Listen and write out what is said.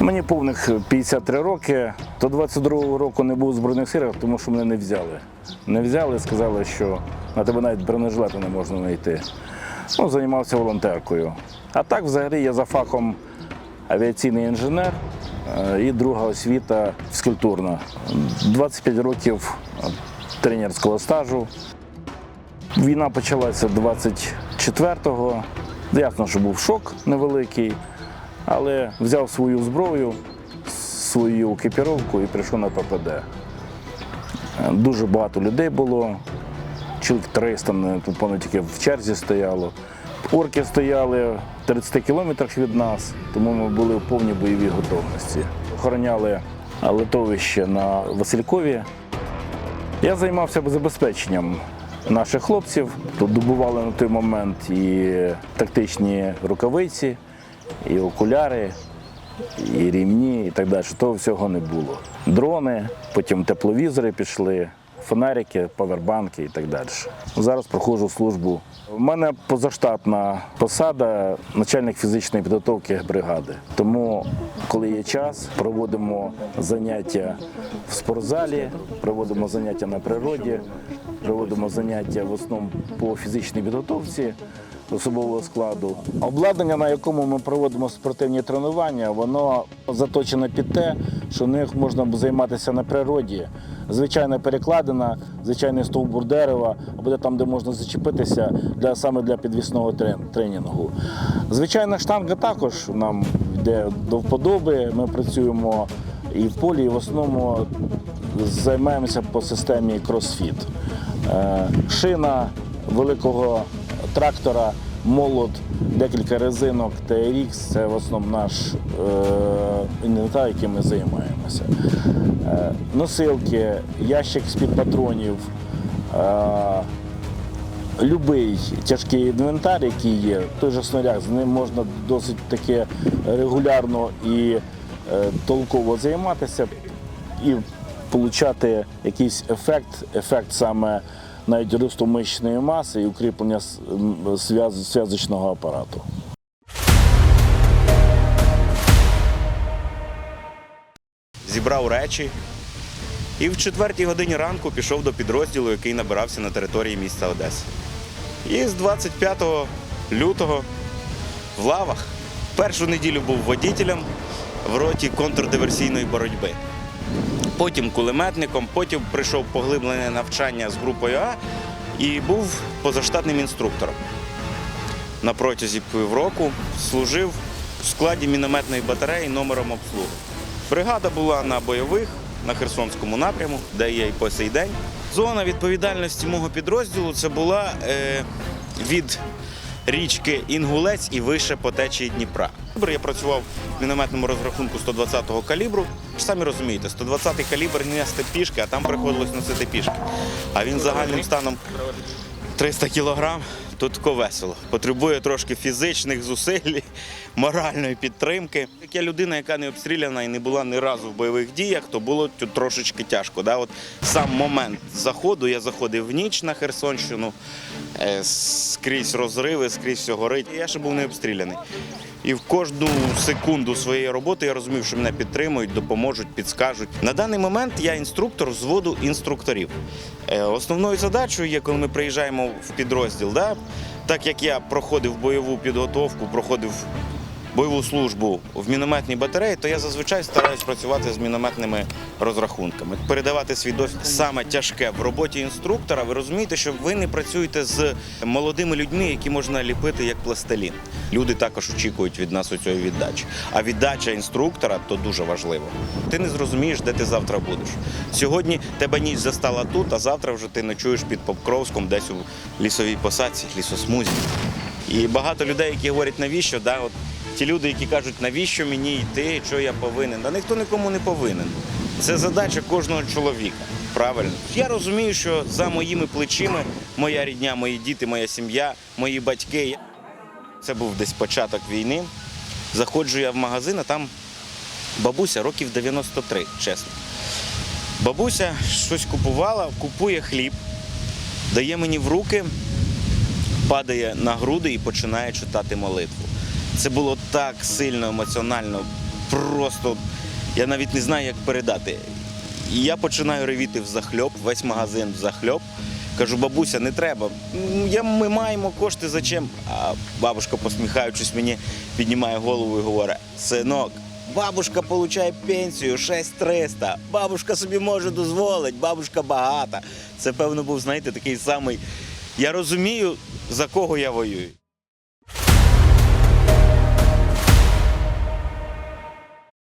Мені повних 53 роки. До 22-го року не був в Збройних силах, тому що мене не взяли. Не взяли, сказали, що на тебе навіть бронежилета не можна знайти. Ну, займався волонтеркою. А так, взагалі, я за фахом авіаційний інженер е, і друга освіта фізкультурна. 25 років е, тренерського стажу. Війна почалася 24-го. Ясно, що був шок невеликий, але взяв свою зброю, свою екіпіровку і прийшов на ППД. Е, Дуже багато людей було, чоловік 300, тут певно тільки в черзі стояло. Орки стояли в 30 кілометрах від нас, тому ми були в повній бойовій готовності. Охороняли литовище на Василькові. Я займався забезпеченням наших хлопців. Тут добували на той момент і тактичні рукавиці, і окуляри, і рівні, і так далі. Того всього не було. Дрони, потім тепловізори пішли, фонарики, павербанки і так далі. Зараз проходжу службу. У мене позаштатна посада начальник фізичної підготовки бригади. Тому, коли є час, проводимо заняття в спортзалі, проводимо заняття на природі, проводимо заняття в основному по фізичній підготовці особового складу. Обладнання, на якому ми проводимо спортивні тренування, воно заточене під те, що них можна займатися на природі. Звичайна перекладина, звичайний стовбур дерева, або де там, де можна зачепитися для саме для підвісного тренінгу. Звичайна штанга також нам йде до вподоби. Ми працюємо і в полі, і в основному займаємося по системі кросфіт. Е, Шина великого трактора, молот, декілька резинок TRX – це в основному наш е, інвентар, яким ми займаємося. Е, носилки, ящик з-під патронів. Е, Любий тяжкий інвентар, який є, той же снаряд, з ним можна досить таки регулярно і е, толково займатися і отримати якийсь ефект, ефект саме навіть росту мишечної маси і укріплення зв'язочного апарату. зібрав речі і в четвертій годині ранку пішов до підрозділу, який набирався на території міста Одеси. І з 25 лютого в лавах першу неділю був водітелем в роті контрдиверсійної боротьби. Потім кулеметником, потім прийшов поглиблене навчання з групою А і був позаштатним інструктором. На протязі півроку служив в складі мінометної батареї номером обслуги. Бригада була на бойових на Херсонському напряму, де є і по сей день. Зона відповідальності мого підрозділу це була е, від річки Інгулець і вище по течії Дніпра. Я працював в мінометному розрахунку 120-го калібру. Ж самі розумієте, 120-й калібр не нести пішки, а там приходилось носити пішки. А він загальним станом 300 кілограм, то тако весело. Потребує трошки фізичних зусиль, моральної підтримки. Як я людина, яка не обстріляна і не була ні разу в бойових діях, то було трошечки тяжко. Да? От сам момент заходу, я заходив в ніч на Херсонщину, е, скрізь розриви, скрізь все горить. Я ще був не обстріляний. І в кожну секунду своєї роботи я розумів, що мене підтримують, допоможуть, підскажуть. На даний момент я інструктор взводу інструкторів. Е, Основною задачею є, коли ми приїжджаємо в підрозділ, да, так як я проходив бойову підготовку, проходив бойову службу в мінометній батареї, то я зазвичай стараюсь працювати з мінометними розрахунками, передавати свій досвід саме тяжке в роботі інструктора. Ви розумієте, що ви не працюєте з молодими людьми, які можна ліпити як пластилін. Люди також очікують від нас у оцієї віддачі. А віддача інструктора то дуже важливо. Ти не зрозумієш, де ти завтра будеш. Сьогодні тебе ніч застала тут, а завтра вже ти ночуєш під Покровськом, десь у лісовій посадці, лісосмузі. І багато людей, які говорять, навіщо, да, от ті люди, які кажуть, навіщо мені йти, що я повинен, да ніхто нікому не повинен. Це задача кожного чоловіка. Правильно. Я розумію, що за моїми плечима моя рідня, мої діти, моя сім'я, мої батьки. Це був десь початок війни. Заходжу я в магазин, а там бабуся років 93, чесно. Бабуся щось купувала, купує хліб, дає мені в руки, падає на груди і починає читати молитву. Це було так сильно емоціонально просто я навіть не знаю, як передати. І я починаю ревіти в захльоп, весь магазин в захльоп. Кажу, бабуся, не треба. Я, ми маємо кошти зачем? А бабушка, посміхаючись мені, піднімає голову і говорить: синок, бабушка отримує пенсію 6300. Бабушка собі може дозволити, бабушка багата. Це, певно, був, знаєте, такий самий. Я розумію, за кого я воюю.